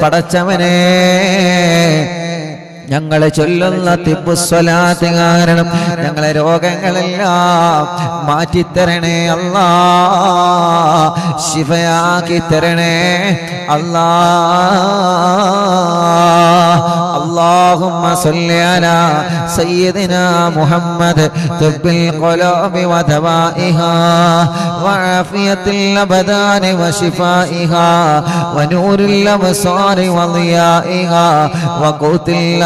പടച്ചവനെ. ഞങ്ങളെ ചൊല്ലുന്ന തിബുസ്വലാത്ത് കാരണം ഞങ്ങളെ രോഗങ്ങളെല്ലാം മാറ്റിത്തരണേ അല്ലാ ശിവയാക്കി തരണേ അല്ലാ اللهم صل على سيدنا محمد طب القلوب ودوائها وعافية الأبدان وشفائها ونور الأبصار وضيائها وقوت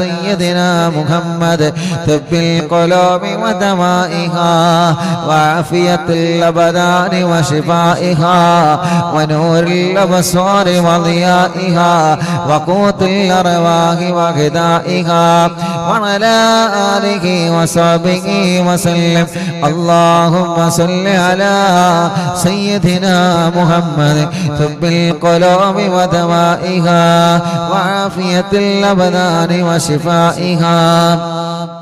سيدنا محمد طب القلوب ودوائها وعافية الأبدان وشفائها ونور الأبصار وضيائها وقوت الأرواح وغذائها وعلى آله وصحبه وسلم. اللهم صل على سيدنا محمد طب القلوب ودوائها وعافية الأبدان وشفائها. شفائها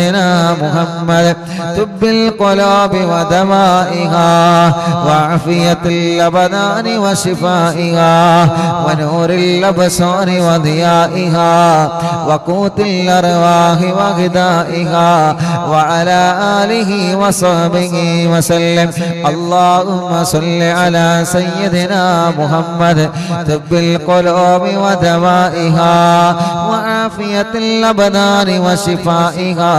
محمد طب القلوب ودمائها وعافية الأبدان وشفائها ونور الأبصار وضيائها وقوت الأرواح وغذائها وعلى آله وصحبه وسلم. اللهم صل على سيدنا محمد طب القلوب ودوائها وعافية الأبدان وشفائها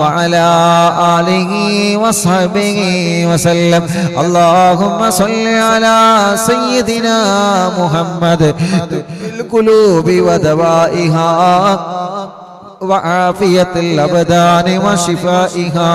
وعلى آله وصحبه وسلم. اللهم صل على سيدنا محمد القلوب ودوائها وعافية الأبدان وشفائها.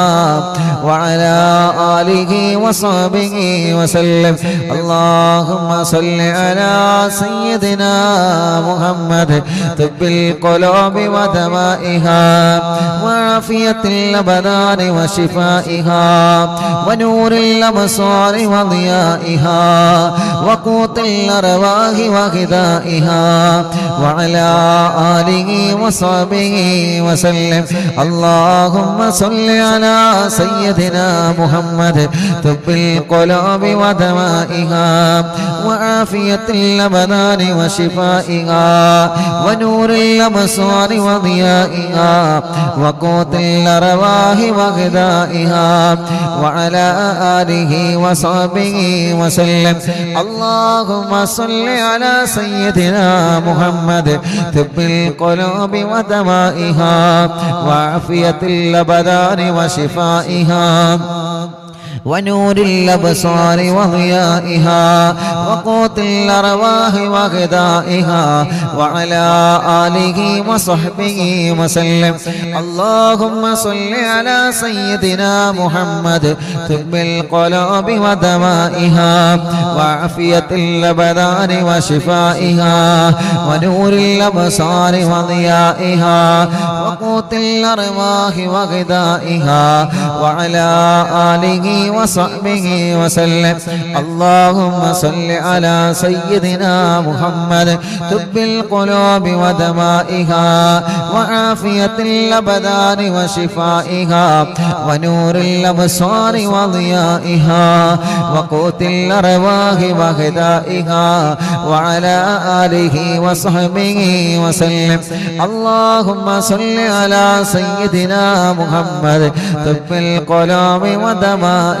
وعلى آله وصحبه وسلم. اللهم صل على سيدنا محمد. طب القلوب ودوائها وعافية الأبدان وشفائها ونور الأبصار وضيائها وقوت الأرواح وغذائها وعلى آله وصحبه وسلم. اللهم صل على سيدنا محمد طب القلوب ودوائها وعافية الأبدان وشفائها ونور الأبصار وضيائها وقوت الأرواح وغذائها وعلى آله وصحبه وسلم. اللهم صل على سيدنا محمد طب القلوب ودوائها وعافية الأبدان وشفائها. Si faiha. ونور الأبصار وضيائها وقوت الأرواح وغذائها وعلى آله وصحبه وسلم. اللهم صل على سيدنا محمد طب القلوب ودوائها وعافية الأبدان وشفائها ونور الأبصار وضيائها وقوت الأرواح وغذائها وعلى آله وصحبه وسلم. اللهم صل على سيدنا محمد. طب القلوب ودمائها وعافية الأبدان وشفائها ونور الأبصار وضيائها وقوت الأرواح وغذائها وعلى آله وصحبه وسلم. اللهم صل على سيدنا محمد. طب القلوب ودمائها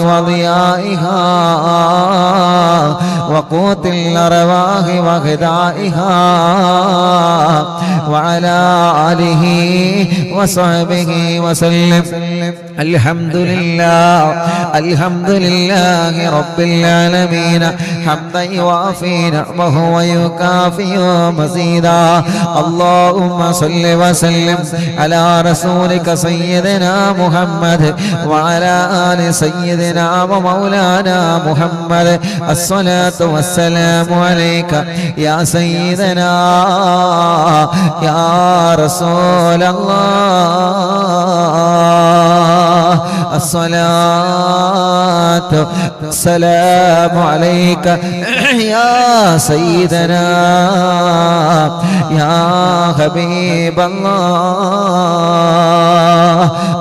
وضيائها وقوت الأرواح وغذائها وعلى آله وصحبه وسلم. الحمد لله الحمد لله رب العالمين. حمدا يوافي نعمه ويكافئ مزيدا. اللهم صل وسلم على رسولك سيدنا محمد وعلى آل سيدنا ومولانا محمد الصلاة والسلام عليك يا سيدنا يا رسول الله الصلاة. السلام عليك. يا سيدنا. يا حبيب الله.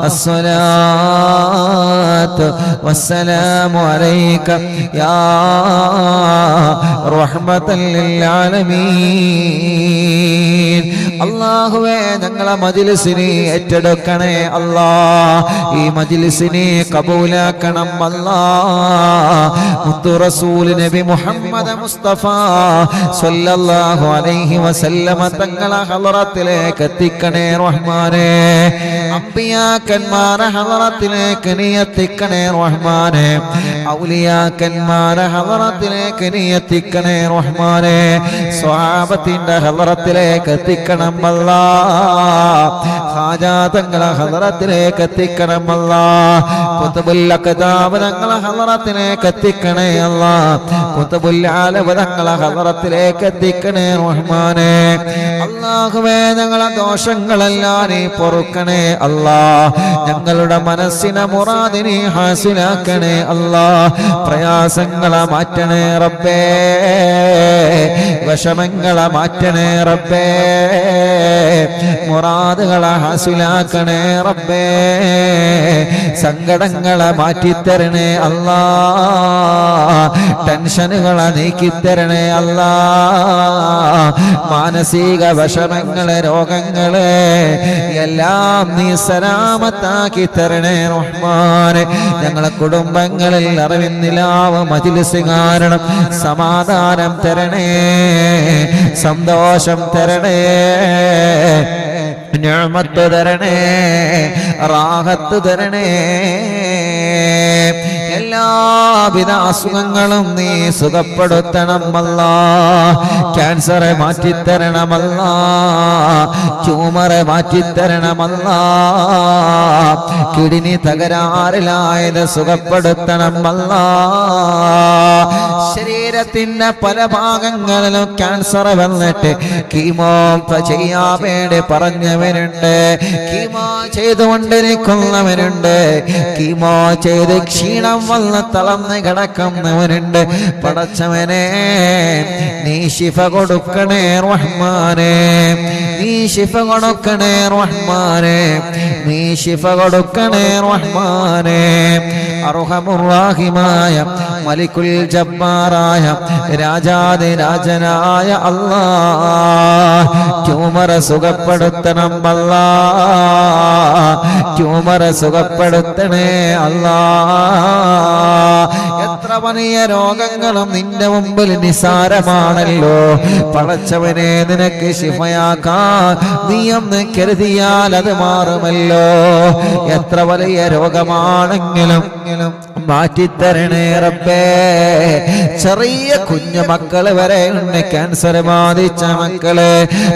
الصلاة والسلام عليك. يا رحمة للعالمين. അള്ളാഹുവേ ഞങ്ങളെ മജിലിസിനെ ഏറ്റെടുക്കണേ അല്ലാ. ഈ മജിലിസിനെ കബൂലാക്കണം അല്ലാ. മുത്തു റസൂൽ നബി മുഹമ്മദ് മുസ്തഫ സല്ലല്ലാഹു അലൈഹി വസല്ലമ തങ്ങളെ ഹളറത്തിലേക്ക് എത്തിക്കണേ റഹ്മാനേ. അമ്പിയാക്കന്മാരെ ഹളറത്തിലേക്ക് നീ എത്തിക്കണേ റഹ്മാനേ. ഔലിയാക്കന്മാരെ ഹളറത്തിലേക്ക് നീ എത്തിക്കണേ റഹ്മാനേ. സ്വാപത്തിന്റെ ഹളറത്തിലേക്ക് എത്തിക്കണം അല്ലാ ഹാജാതങ്ങളെ ഹലറത്തിലേക്ക് എത്തിക്കണം അല്ലാ കുത്തുബുൽ അക്താബ് ഞങ്ങളെ ഹളറത്തിലേക്ക് എത്തിക്കണേ അല്ല കുത്തുബുൽ ഹലറത്തിലേക്ക് എത്തിക്കണേ റഹ്മാനെ. അള്ളാഹുവേ ഞങ്ങളെ ദോഷങ്ങളെല്ലാം നീ പൊറുക്കണേ അല്ലാ ഞങ്ങളുടെ മനസ്സിനെ മുറാദിനെ ഹാസിലാക്കണേ അല്ലാ പ്രയാസങ്ങളെ മാറ്റണേ റബ്ബേ. വിഷമങ്ങളെ മാറ്റണേ റബ്ബേ. മുറാദുകളെ ഹാസിലാക്കണേ റബ്ബേ. സങ്കടങ്ങളെ മാറ്റിത്തരണേ അല്ലാ. ടെൻഷനുകളെ നീക്കിത്തരണേ അല്ലാ. മാനസിക വിഷമങ്ങൾ രോഗങ്ങളെ എല്ലാം നീ സലാമത്താക്കി തരണേ റഹ്മാനെ. ഞങ്ങളെ കുടുംബങ്ങളിൽ അറിവിന്നിലാവ് മജിലിസ് കാരണം സമാധാനം തരണേ. സന്തോഷം തരണേ. ഞാമത്ത് തരണേ റാഹത്ത് തരണേ. എല്ലാവിധ അസുഖങ്ങളും നീ സുഖപ്പെടുത്തണമല്ല ക്യാൻസറെ മാറ്റിത്തരണമല്ല ട്യൂമറെ മാറ്റിത്തരണമല്ല കിഡ്നി തകരാറിലായത് സുഖപ്പെടുത്തണമല്ല ശരീരത്തിന്റെ പല ഭാഗങ്ങളിലും ക്യാൻസർ വന്നിട്ട് കീമോ ചെയ്യാൻ വേണ്ടി പറഞ്ഞവരുണ്ട്. കീമോ ചെയ്തുകൊണ്ടിരിക്കുന്നവരുണ്ട്. കീമോ ചെയ്ത് ക്ഷീണം വന്ന് തളർന്ന് കിടക്കുന്നവനുണ്ട്. പടച്ചവനെ നീ ശിഫ കൊടുക്കണേ റഹ്മാനെ. നീ ശിഫ കൊടുക്കണേ റഹ്മാനെ. നീ ശിഫ കൊടുക്കണേ റഹ്മാനെ. അർഹമുറാഹിമായ മലിക്കുൽ ജബ്ബാറായ രാജാതി രാജനായ അല്ലാ ട്യൂമറ സുഖപ്പെടുത്തണം അല്ലാ. ട്യൂമറ സുഖപ്പെടുത്തണേ അല്ലാ. എത്ര വലിയ രോഗങ്ങളും നിന്റെ മുമ്പിൽ നിസാരമാണല്ലോ. പടച്ചവനെ നിനക്ക് ശിഫയാക്കാൻ നീ ഒന്ന് കരുതിയാൽ അത് മാറുമല്ലോ. എത്ര വലിയ രോഗമാണെങ്കിലും മാറ്റിത്തരണേ റബ്ബേ. ചെറിയ കുഞ്ഞു മക്കൾ വരെ ഉണ്ട് ക്യാൻസർ ബാധിച്ച മക്കൾ.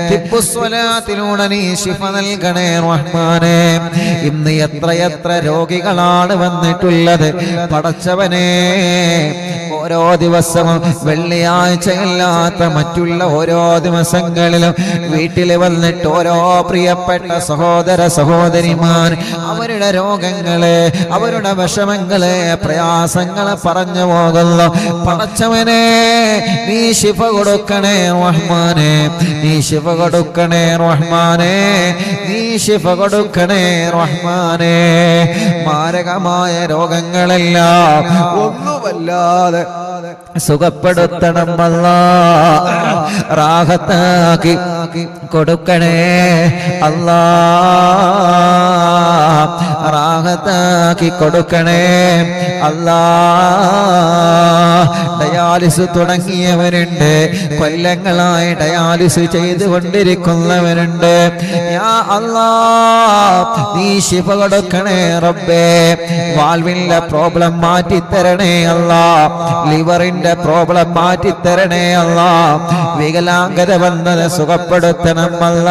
തിപ്പുസ്വലാത്തിലൂടെ നീ ശിഫ നൽകണേ റഹ്മാനെ. ഇന്ന് എത്ര എത്ര രോഗികളാണ് വന്നിട്ടുള്ളത് പടച്ചവനെ. ഓരോ ദിവസവും വെള്ളിയാഴ്ചയില്ലാത്ത മറ്റുള്ള ഓരോ ദിവസങ്ങളിലും വീട്ടിൽ വന്നിട്ട് ഓരോ പ്രിയപ്പെട്ട സഹോദര സഹോദരിമാർ അവരുടെ രോഗങ്ങളെ അവരുടെ വിഷമങ്ങളെ പ്രയാസങ്ങളെ പറഞ്ഞു പോകുന്നു. പടച്ചവനെ നീ ശിഫ കൊടുക്കണേ റഹ്മാനെ. നീ ശിഫ കൊടുക്കണേ റഹ്മാനെ. നീ ശിഫ കൊടുക്കണേ റഹ്മാനെ. മാരകമായ രോഗങ്ങളെല്ലാം ഒന്നുമല്ലാതെ സുഖപ്പെടുത്തണം അല്ല റാഹത്താക്കി കൊടുക്കണേ അല്ല. റാഹത്താക്കി കൊടുക്കണേ അല്ല. ഡയാലിസ് തുടങ്ങിയവരുണ്ട്. കൊല്ലങ്ങളായി ഡയാലിസ് ചെയ്തുകൊണ്ടിരിക്കുന്നവരുണ്ട്. യാ അല്ലാ നീ ശിവ കൊടുക്കണേ റബ്ബേ. വാൽവിന്റെ പ്രോബ്ലം മാറ്റിത്തരണേ അല്ല. അല്ലാ ലിവറിന്റെ പ്രോബ്ലം മാറ്റി തരണേ അല്ല. വികലാംഗത വന്നത് സുഖപ്പെടുത്തണം അല്ല.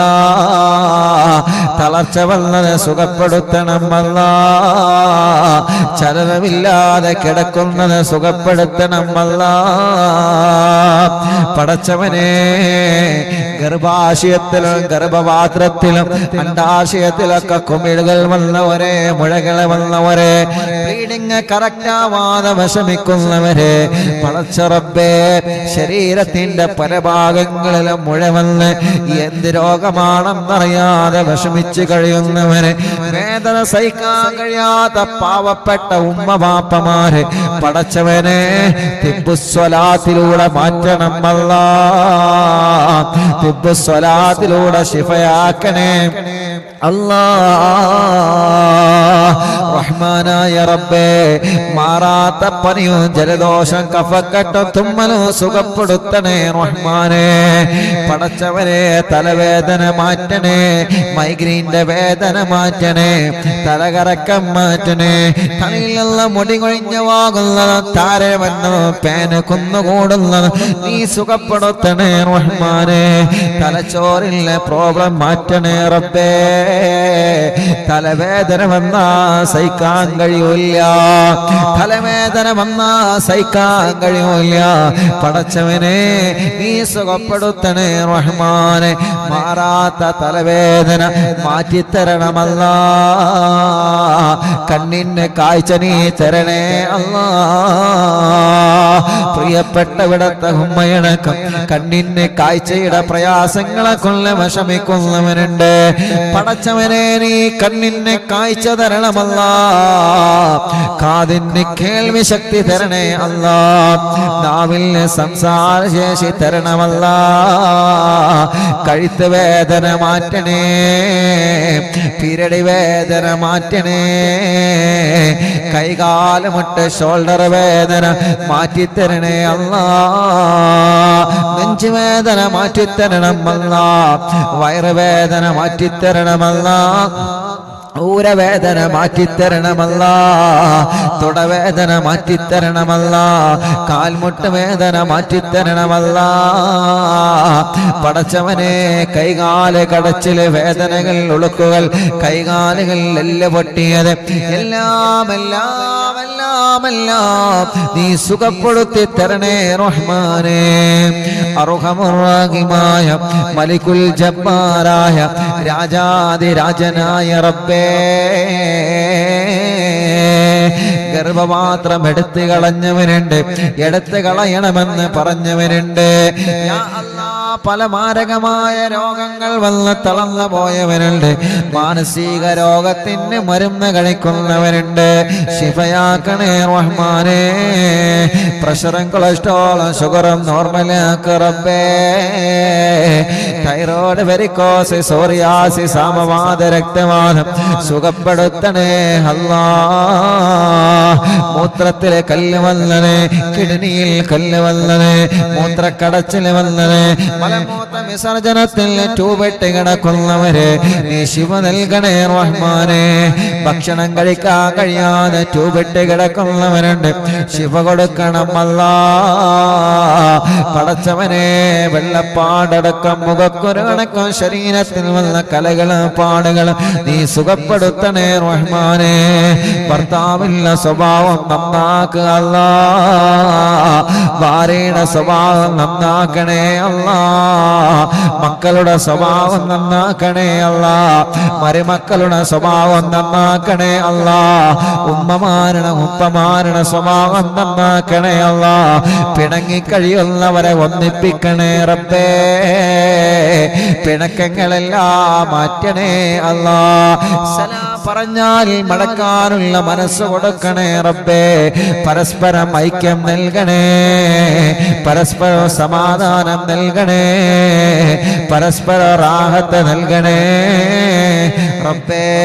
തളർച്ച വന്നത് സുഖപ്പെടുത്തണം അല്ല. ചലനമില്ലാതെ കിടക്കുന്നത് സുഖപ്പെടുത്തണം അല്ല. പടച്ചവനെ ഗർഭാശയത്തിലും ഗർഭപാത്രത്തിലും അണ്ടാശയത്തിലൊക്കെ കുമിഴുകൾ വന്നവരെ മുഴകൾ വന്നവരെ ബ്ലീഡിങ് കറക്റ്റാവാതെ വിഷമിക്കുന്നവരെ പടച്ചറബേ ശരീരത്തിന്റെ പല ഭാഗങ്ങളിലും മുഴ വന്ന് എന്ത് രോഗമാണെന്നറിയാതെ വിഷമിച്ചു കഴിയുന്നവരെ വേദന സഹിക്കാൻ കഴിയാത്ത പാവപ്പെട്ട ഉമ്മ പാപ്പമാര് പടച്ചവനെ തിബുസ്വലാത്തിലൂടെ മാറ്റണം അല്ല തിബുസ്വലാത്തിലൂടെ ശിഫയാക്കണേ. അല്ലാ റഹ്മാനായ റബ്ബേ മാറാത്ത പനിയും ജലദോഷം കഫക്കെട്ടും തുമ്മലും സുഖപ്പെടുത്തണേ റഹ്മാനെ. പടച്ചവരെ തലവേദന മാറ്റണേ മൈഗ്രീന്റെ വേദന മാറ്റണേ തലകറക്കം മാറ്റണേ. തലയിലുള്ള മുടി കൊഴിഞ്ഞവാകുന്നത് താര പേന പേന് കുന്നുകൂടുന്നത് നീ സുഖപ്പെടുത്തണേ റഹ്മാനെ. തലച്ചോറിലെ പ്രോബ്ലം മാറ്റണേ റബ്ബേ. തലവേദന വന്നാ സഹിക്കാൻ കഴിയൂല തലവേദന വന്നാ സഹിക്കാൻ കഴിയൂല പടച്ചവനെ നീ സുഖപ്പെടുത്തണേ റഹ്മാനെ. മാറാത്ത തലവേദന മാറ്റിത്തരണമല്ല. കണ്ണിന് കാഴ്ച നീ തരണേ അല്ല. പ്രിയപ്പെട്ടവിടത്തെ ഉമ്മയണക്കം കണ്ണിന് കാഴ്ചയുടെ പ്രയാസങ്ങളെ കൊള്ള വിഷമിക്കുന്നവനുണ്ട് പടച്ചവനെ നീ കണ്ണിന് കാഴ്ച തരണമല്ല. കാതിന് കേൾവി ശക്തി തരണേ അല്ല. നാവിന് സംസാര ശേഷി തരണമല്ല. കഴുത്ത് വേദന മാറ്റണേ പിരടി വേദന മാറ്റണേ കൈകാലമുട്ട് ഷോൾഡർ വേദന മാറ്റിത്തരണേ അല്ല. നെഞ്ചുവേദന മാറ്റിത്തരണം അല്ല വയറുവേദന മാറ്റിത്തരണമല്ല ഊരവേദന മാറ്റിത്തരണമല്ല. തുടവേദന മാറ്റിത്തരണമല്ല. കാൽമുട്ട് വേദന മാറ്റിത്തരണമല്ല. പടച്ചവനെ കൈകാൽ കടച്ചിൽ വേദനകൾ ഉളുക്കുകൾ കൈകാലുകൾ എല്ല് പൊട്ടിയത്. എല്ലാം എല്ലാം എല്ലാം എല്ലാം നീ സുഖപ്പെടുത്തി തരണേ റഹ്മാനെ. അർഹമുറാഹിമായ മലിക്കുൽ ജബ്ബാറായ രാജാതിരാജനായ റബ്ബേ. ഗർഭമാത്രം എടുത്തു കളഞ്ഞവനുണ്ട് എടുത്തു കളയണമെന്ന് പറഞ്ഞവനുണ്ട്. പല മാരകമായ രോഗങ്ങൾ വന്ന് തളർന്നു പോയവരുണ്ട്. മാനസിക രോഗത്തിന് മരുന്ന് കഴിക്കുന്നവരുണ്ട്. ശിഫയാക്കണേ റഹ്മാനെ. പ്രഷറും കൊളസ്ട്രോളും ഷുഗറും നോർമലാക്ക് റബ്ബേ. തൈറോയ്ഡ് വെരിക്കോസ് സോറിയാസി സാമവാദ രക്തവാദം. സുഖപ്പെടുത്തണേ അല്ലാ. മൂത്രത്തിലെ കല്ല് വന്നനെ കിഡ്നിയിൽ കല്ല് വന്നനെ മൂത്രക്കടച്ചിൽ വന്നനെ വിസർജനത്തിൽ ട്യൂബിട്ട് കിടക്കുന്നവരെ നീ ശിവ നൽകണേ റഹ്മാനെ. ഭക്ഷണം കഴിക്കാൻ കഴിയാതെ ട്യൂബിട്ട് കിടക്കുന്നവരുണ്ട്. ശിവ കൊടുക്കണം അല്ലാ. പടച്ചവനെ വെള്ളപ്പാടടക്കം മുഖക്കുരടക്കം ശരീരത്തിൽ വന്ന കലകളും പാടുകളും നീ സുഖപ്പെടുത്തണേ റഹ്മാനെ. ഭർത്താവില്ല സ്വഭാവം നന്നാക്കുക അല്ല. ഭാര്യയുടെ സ്വഭാവം നന്നാക്കണേ അല്ല. മക്കളുടെ സ്വഭാവം നന്നാക്കണേ അല്ല. മരുമക്കളുടെ സ്വഭാവം നന്നാക്കണേ അല്ല. ഉമ്മമാരുടെ ഉപ്പമാരുടെ സ്വഭാവം നന്നാക്കണേ അല്ല. പിണങ്ങിക്കഴിയുന്നവരെ ഒന്നിപ്പിക്കണേ റബ്ബേ. പിണക്കങ്ങളെല്ലാം മാറ്റണേ അല്ല. പറഞ്ഞാൽ മടക്കാനുള്ള മനസ്സ് കൊടുക്കണേ റബ്ബേ. പരസ്പരം ഐക്യം നൽകണേ. പരസ്പരം സമാധാനം നൽകണേ. പരസ്പര റാഹത്ത് നൽകണേ. റബ്ബേ.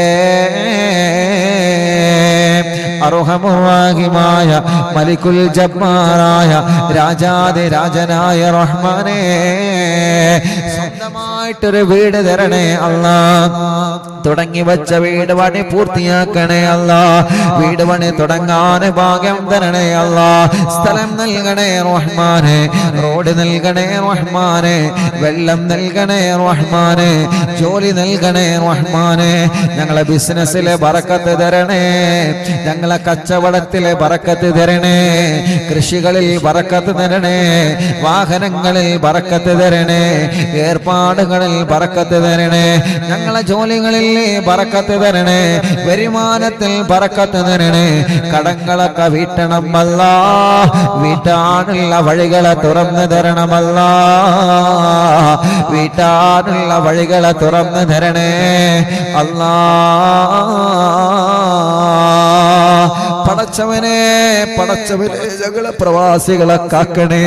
അർഹമുറാഹിമായ മലിക്കുൽ ജബ്ബാറായ രാജാതി രാജനായ റഹ്മാനേ സ്വന്തമായിട്ടൊരു വീട് തരണേ അല്ല തുടങ്ങി വെച്ച വീട് പണി പൂർത്തിയാക്കണേ അല്ല വീട് പണി തുടങ്ങാൻ ഭാഗ്യം തരണേ അല്ല സ്ഥലം നൽകണേ റഹ്മാനെ റോഡ് നൽകണേ റഹ്മാനെ വെള്ളം നൽകണേ റഹ്മാനെ ജോലി നൽകണേ റഹ്മാനെ. ഞങ്ങളെ ബിസിനസ്സിലെ വറക്കത്ത് തരണേ. ഞങ്ങളെ കച്ചവടത്തിലെ ബറക്കത്ത് തരണേ കൃഷികളിൽ ബറക്കത്ത് തരണേ വാഹനങ്ങളിൽ ബറക്കത്ത് തരണേ ഏർപ്പാടുകളിൽ ബറക്കത്ത് തരണേ ഞങ്ങളെ ജോലികളിൽ ബറക്കത്ത് തരണേ വരുമാനത്തിൽ ബറക്കത്ത് തരണേ കടങ്ങളൊക്കെ വീട്ടണമല്ല വീട്ടാനുള്ള വഴികളെ തുറന്നു തരണമല്ല വീട്ടാനുള്ള വഴികളെ തുറന്നു തരണേ അല്ലാ പടച്ചവനെ പടച്ചവനെ ഞങ്ങളെ പ്രവാസികളെ കാക്കണേ.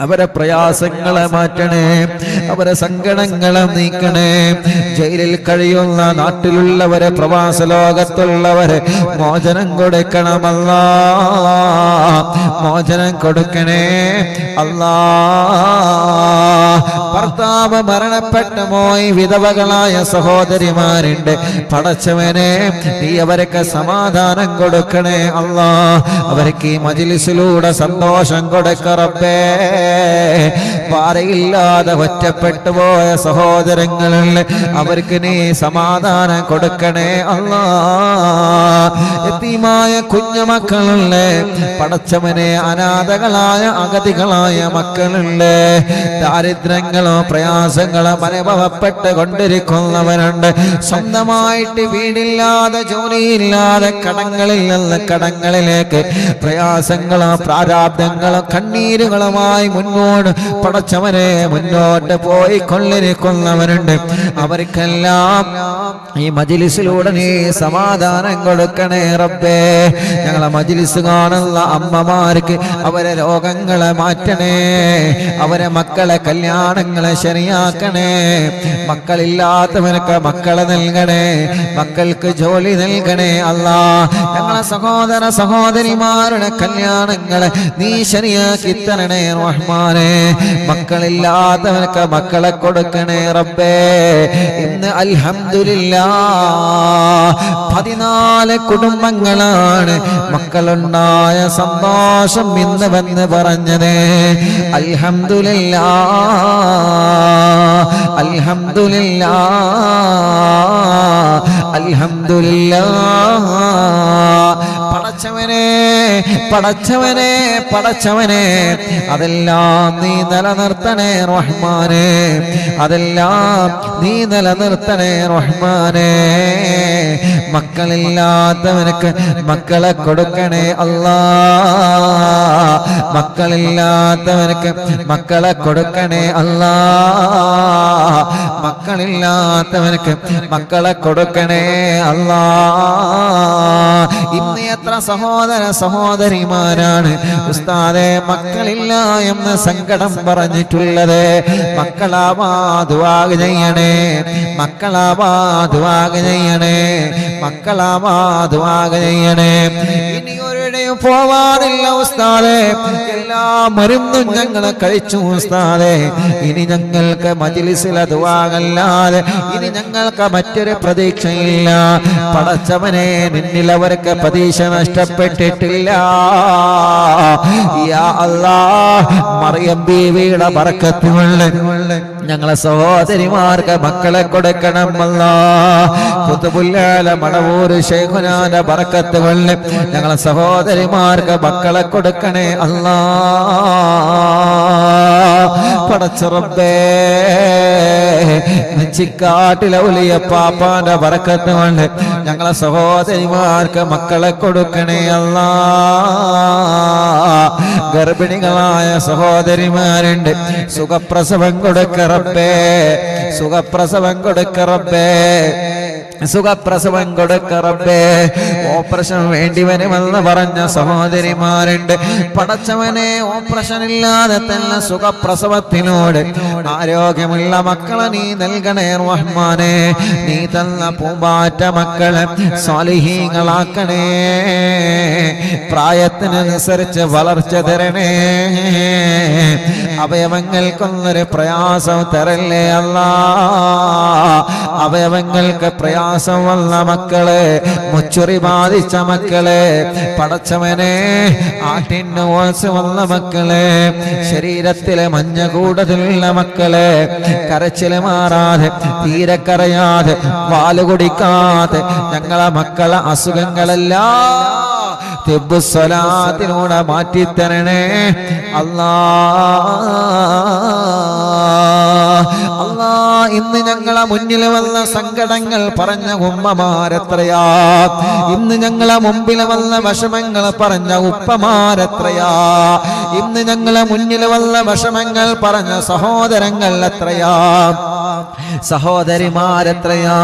അവരെ പ്രയാസങ്ങളെ മാറ്റണേ അവരെ സങ്കടങ്ങളെ നീക്കണേ. ജയിലിൽ കഴിയുന്ന നാട്ടിലുള്ളവരെ പ്രവാസ ലോകത്തുള്ളവരെ മോചനം കൊടുക്കണമല്ല. മോചനം കൊടുക്കണേ. അല്ലാ. ഭർത്താവ് മരണപ്പെട്ട മോയി വിധവകളായ സഹോദരിമാരുണ്ട്. പടച്ചവനെ നീ അവരൊക്കെ സമാധാനം കൊടുക്കണേ. അല്ലാ. അവർക്ക് ഈ മജിലിസിലൂടെ സന്തോഷം കൊടുക്കറപ്പേ പാറയില്ലാതെ ഒറ്റപ്പെട്ടു പോയ സഹോദരങ്ങളിൽ അവർക്ക് നീ സമാധാനം കൊടുക്കണേ അല്ലാ. എത്തിമായ കുഞ്ഞുമക്കളുണ്ട് പടച്ചവനെ അനാഥകളായ അഗതികളായ മക്കളുണ്ട്. ദാരിദ്ര്യങ്ങളോ പ്രയാസങ്ങളോ അനുഭവപ്പെട്ട് കൊണ്ടിരിക്കുന്നവരുണ്ട്. സ്വന്തമായിട്ട് വീടില്ലാതെ ജോലിയില്ലാതെ കടങ്ങളിൽ നിന്ന് കടങ്ങളിലേക്ക് പ്രയാസങ്ങളോ പ്രാരാബ്ദങ്ങളോ കണ്ണീരുകളുമായി മുന്നോട്ട് പടച്ചവനെ മുന്നോട്ട് പോയി കൊള്ളിരിക്കുന്നവരുണ്ട് അവർക്കെല്ലാം ഈ മജിലിസിലൂടെ നീ സമാധാനം കൊടുക്കണേ റബ്ബേ. ഞങ്ങളെ മജിലിസ് കാണുന്ന അമ്മമാർക്ക് അവരെ രോഗങ്ങളെ മാറ്റണേ. അവരെ മക്കളെ കല്യാണങ്ങളെ ശരിയാക്കണേ. മക്കളില്ലാത്തവനൊക്കെ മക്കളെ നൽകണേ. മക്കൾക്ക് ജോലി നൽകണേ അല്ല. ഞങ്ങളെ സഹോദര സഹോദരിമാരുടെ കല്യാണങ്ങളെ നീ ശരിയാക്കി തരണേ റഹ്മാനെ മക്കളില്ലാത്തവനൊക്കെ മക്കളെ കൊടുക്കണേ റബ്ബേ. ഇന്ന് അൽഹമില്ല പതിനാല് കുടുംബങ്ങളാണ് മക്കളുണ്ടായ സന്തോഷം ഇന്ന് വന്ന് പറഞ്ഞത്. അൽഹംദുലില്ലാ അൽഹംദുലില്ലാ. അൽഹംദുലില്ലാ പടച്ചവനെ പടച്ചവനെ പടച്ചവനെ അതെല്ലാം നീ നിലനിർത്തണേ റഹ്മാനെ. അതെല്ലാം നീ നിലനിർത്തണേ റഹ്മാനെ. മക്കളില്ലാത്തവനക്ക് മക്കളെ കൊടുക്കണേ അല്ലാ. മക്കളില്ലാത്തവനക്ക് മക്കളെ കൊടുക്കണേ അല്ലാ. മക്കളില്ലാത്തവനക്ക് മക്കളെ കൊടുക്കണേ അല്ലാ. ഇന്ന് എത്ര സഹോദര സഹോദരിമാരാണ് ഉസ്താദെ മക്കളില്ല എന്ന് സങ്കടം പറഞ്ഞിട്ടുള്ളത്. മക്കളാവാതുവാഗ് ചെയ്യണേ. മക്കളാവാതുവാഗ് ചെയ്യണേ. മക്കളാവാതുവാഗ് ചെയ്യണേ. ഇനി ഒരിടയും പോവാറില്ല ഉസ്താദെ. എല്ലാ മരുന്നും ഞങ്ങൾ കഴിച്ചു ഉസ്താദേ. ഇനി ഞങ്ങൾക്ക് മജിലിസിൽ അതുവാകല്ലാതെ ഇനി ഞങ്ങൾക്ക് മറ്റൊരു പ്രതീക്ഷയില്ല. പടച്ചവനെ നിന്നിൽ അവർക്ക് പ്രതീക്ഷ നഷ്ടപ്പെട്ടിട്ടില്ല. മറിയം ബീവിയുടെ പറക്കത്തിനുള്ള ഞങ്ങളെ സഹോദരിമാർക്ക് മക്കളെ കൊടുക്കണം അല്ലാ കുത്തുപുല്ലാല മടവൂര് ശേഖുനാന്റെ ബർക്കത്തുകളിൽ ഞങ്ങളെ സഹോദരിമാർക്ക് മക്കളെ കൊടുക്കണേ അല്ലാ. പടച്ചുറബേ നെച്ചിക്കാട്ടിലെ വലിയ പാപ്പാന്റെ പറക്കത്ത് കൊണ്ട് ഞങ്ങളെ സഹോദരിമാർക്ക് മക്കളെ കൊടുക്കണേ അല്ല. ഗർഭിണികളായ സഹോദരിമാരുണ്ട്. സുഖപ്രസവം കൊടുക്കറപ്പേ സുഖപ്രസവം കൊടുക്കറബേ സുഖപ്രസവം കൊടുക്കറബേ ഓപ്പറേഷൻ വേണ്ടി വരുമെന്ന് പറഞ്ഞ സഹോദരിമാരുണ്ട്. പടച്ചവനെ ഓപ്പറേഷൻ ഇല്ലാതെ തന്നെ സുഖപ്രസവത്തിനോട് ആരോഗ്യമുള്ള മക്കളെ നീ നൽകണേ റഹ്മാനെ. നീ തന്ന പൂമ്പാറ്റ മക്കളെ സ്വാലിഹീങ്ങളാക്കണേ. പ്രായത്തിനനുസരിച്ച് വളർച്ച തരണേ. അവയവങ്ങൾക്കൊന്നൊരു പ്രയാസം തരല്ലേ അല്ല. അവയവങ്ങൾക്ക് പ്രയാസം വന്ന മക്കളെ മുച്ചുറി ബാധിച്ച മക്കളെ പടച്ചവനെ ആട്ടിന് ഓസ് വന്ന മക്കളെ ശരീരത്തിലെ മഞ്ഞ കൂടതിലുള്ള മക്കളെ കരച്ചിൽ മാറാതെ തീരെ കരയാതെ കുടിക്കാതെ ഞങ്ങളെ മക്കളെ അസുഖങ്ങളെല്ലാം തിബുസ്വലാത്തിലൂടെ മാറ്റിത്തരണേ. അല്ലാ അല്ലാ. ഇന്ന് ഞങ്ങളെ മുന്നിൽ വന്ന സങ്കടങ്ങൾ പറഞ്ഞ ഉമ്മമാരെത്രയാ? ഇന്ന് ഞങ്ങളെ മുമ്പിൽ വന്ന വിഷമങ്ങൾ പറഞ്ഞ ഉപ്പമാരെത്രയാ? ഇന്ന് ഞങ്ങളെ മുന്നിൽ വന്ന വിഷമങ്ങൾ പറഞ്ഞ സഹോദരങ്ങൾ എത്രയാ? സഹോദരിമാരെത്രയാ?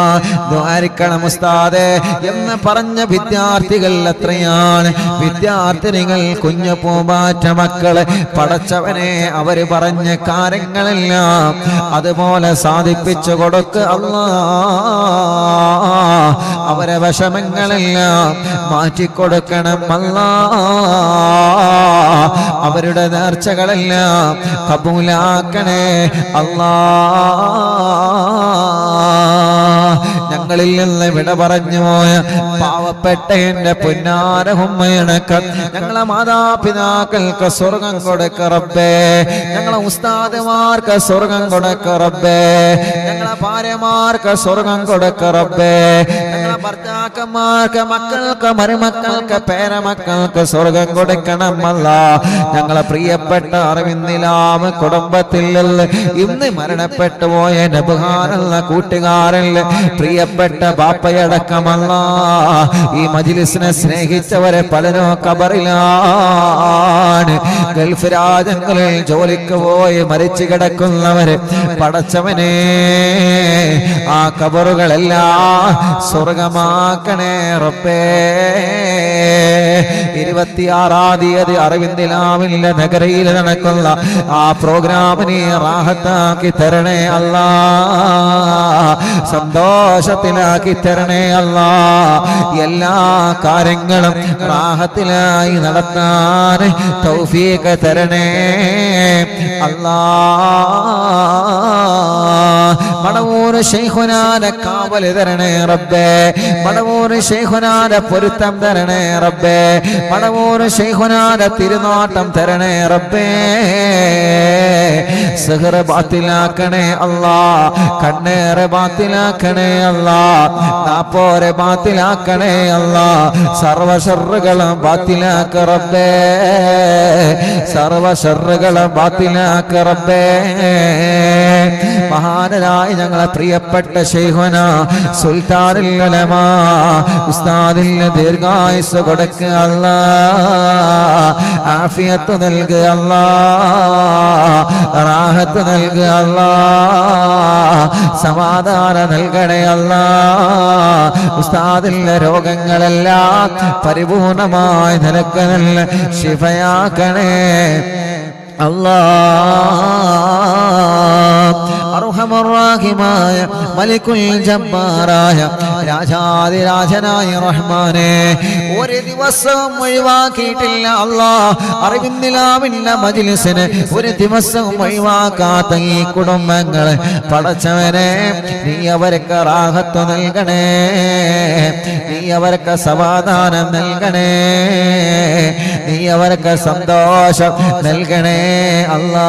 ദ്വാരിക്കണം ഉസ്താദെ എന്ന് പറഞ്ഞ വിദ്യാർത്ഥികൾ എത്രയാണ്? വിദ്യാർത്ഥിനികൾ കുഞ്ഞു പൂമ്പാറ്റ മക്കൾ പടച്ചവനെ അവർ പറഞ്ഞ കാര്യങ്ങളെല്ലാം അതുപോലെ സാധിപ്പിച്ചു കൊടുക്ക് അവരെ വിഷമങ്ങളെല്ലാം മാറ്റിക്കൊടുക്കണം അല്ല അവരുടെ നേർച്ചകളെല്ലാം കബൂലാക്കണേ അല്ലാ ഞങ്ങളിൽ നിന്ന് വിട പറഞ്ഞു പോയ പാവപ്പെട്ട എന്റെ പുന്നാരഹുമ്മയണക്ക ഞങ്ങളെ മാതാപിതാക്കൾക്ക് സ്വർഗം കൊടുക്ക റബ്ബേ. ഞങ്ങളെ ഉസ്താദുമാർക്ക് സ്വർഗം കൊടുക്ക റബ്ബേ. ഞങ്ങളെ ഭാര്യമാർക്ക് സ്വർഗം കൊടുക്ക റബ്ബേ. ഞങ്ങളെ ഭർത്താക്കന്മാർക്ക് മക്കൾക്ക് മരുമക്കൾക്ക് പേരമക്കൾക്ക് സ്വർഗം കൊടുക്കണമല്ല. ഞങ്ങളെ പ്രിയപ്പെട്ട അറിവിന്നിലാമ കുടുംബത്തിൽ ഇന്ന് മരണപ്പെട്ടു പോയ നബുഹാനുള്ള കൂട്ടുകാരനിൽ പ്രിയപ്പെട്ട ബാപ്പയടക്കമല്ല. ഈ മജിലിസിനെ സ്നേഹിച്ചവരെ പലരോ കബറിലാണ് ഗൾഫ് രാജ്യങ്ങളിൽ ജോലിക്ക് പോയി മരിച്ചു കിടക്കുന്നവര് പടച്ചവനെ ആ കബറുകളെല്ലാം സ്വർഗമാക്കണേ റബ്ബേ. ഇരുപത്തിയാറാം തീയതി അറിവിന്ദിലാവില്ല നഗരയിൽ നടക്കുന്ന ആ പ്രോഗ്രാമിനെ റാഹത്താക്കി തരണേ അല്ല. സന്തോഷത്തിലാക്കി തരണേ അല്ല. എല്ലാ കാര്യങ്ങളും റാഹത്തിലായി നടത്താൻ തൗഫീഖ് തരണേ അല്ലാ. മടവൂര് ശൈഖുനാനെ കാവൽ തരണേ റബ്ബേ. മടവൂര് ശൈഖുനാനെ പൊരുത്തം തരണേ റബ്ബേ. മണവൂര് ശൈഖുനാനെ തിരുനാട്ടം തരണേ റബ്ബേ. സഹറ ബാത്തിലാക്കണേ അല്ലാ. കണ്ണേറെ ബാത്തിലാക്കണേ അല്ലാ. നാപ്പോരെ ബാത്തിലാക്കണേ അല്ലാ. സർവശറുകളും ബാത്തിലാക്ക റബ്ബേ. സർവശറുകളും ബാത്തിലാക്ക റബ്ബേ. മഹാനരായ ഞങ്ങളെ പ്രിയപ്പെട്ട ശൈഹന സുൽത്താനിൽ ഉലമാ ഉസ്താദിന് ദീർഘായുസ് കൊടുക്കുക അല്ല ആഫിയത്ത് നൽകുക അല്ല റാഹത്ത് നൽകുക അല്ല സമാധാനം നൽകണേ അല്ല ഉസ്താദിന്റെ രോഗങ്ങളെല്ലാം പരിപൂർണമായി നിനക്ക് നല്ല ശിഫയാക്കണേ. അല്ലാ അർഹമറാഹിമായ മലിക്കുൽ ജബ്ബാറായ രാജാതിരാജനായ റഹ്മാനെ ഒരു ദിവസവും ഒഴിവാക്കിയിട്ടില്ല അല്ലാഹ് അറിവിന്നിലാവില്ല മജിലിസിന് ഒരു ദിവസവും ഒഴിവാക്കാത്ത ഈ കുടുംബങ്ങളെ പടച്ചവനെ നീ അവർക്ക് റാഹത്ത് നൽകണേ. നീ അവർക്ക് സമാധാനം നൽകണേ. നീ അവർക്ക് സന്തോഷം നൽകണേ. അല്ലാ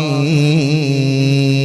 آمين